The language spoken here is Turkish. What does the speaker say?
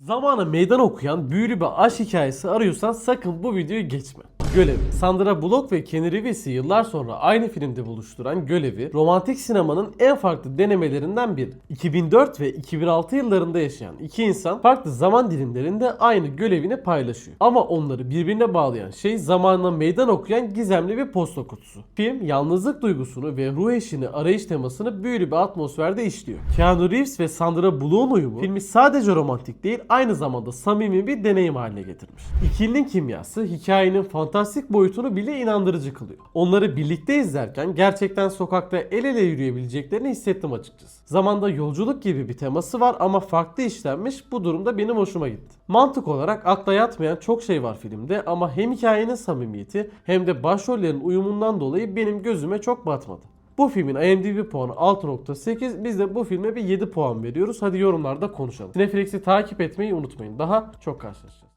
Zamana meydan okuyan büyülü bir aşk hikayesi arıyorsan sakın bu videoyu geçme. Gölev. Sandra Bullock ve Kenny Reeves'i yıllar sonra aynı filmde buluşturan Gölev'i romantik sinemanın en farklı denemelerinden biri. 2004 ve 2006 yıllarında yaşayan iki insan farklı zaman dilimlerinde aynı görevini paylaşıyor. Ama onları birbirine bağlayan şey zamanla meydan okuyan gizemli bir posta kutusu. Film yalnızlık duygusunu ve ruh eşini arayış temasını büyülü bir atmosferde işliyor. Keanu Reeves ve Sandra Bullock'un uyumu filmi sadece romantik değil aynı zamanda samimi bir deneyim haline getirmiş. İkilinin kimyası hikayenin fantastik boyutunu bile inandırıcı kılıyor. Onları birlikte izlerken gerçekten sokakta el ele yürüyebileceklerini hissettim açıkçası. Zamanda yolculuk gibi bir teması var ama farklı işlenmiş bu durumda benim hoşuma gitti. Mantık olarak akla yatmayan çok şey var filmde ama hem hikayenin samimiyeti hem de başrollerin uyumundan dolayı benim gözüme çok batmadı. Bu filmin IMDb puanı 6.8. Biz de bu filme bir 7 puan veriyoruz. Hadi yorumlarda konuşalım. Cineflix'i takip etmeyi unutmayın. Daha çok karşılaşacağız.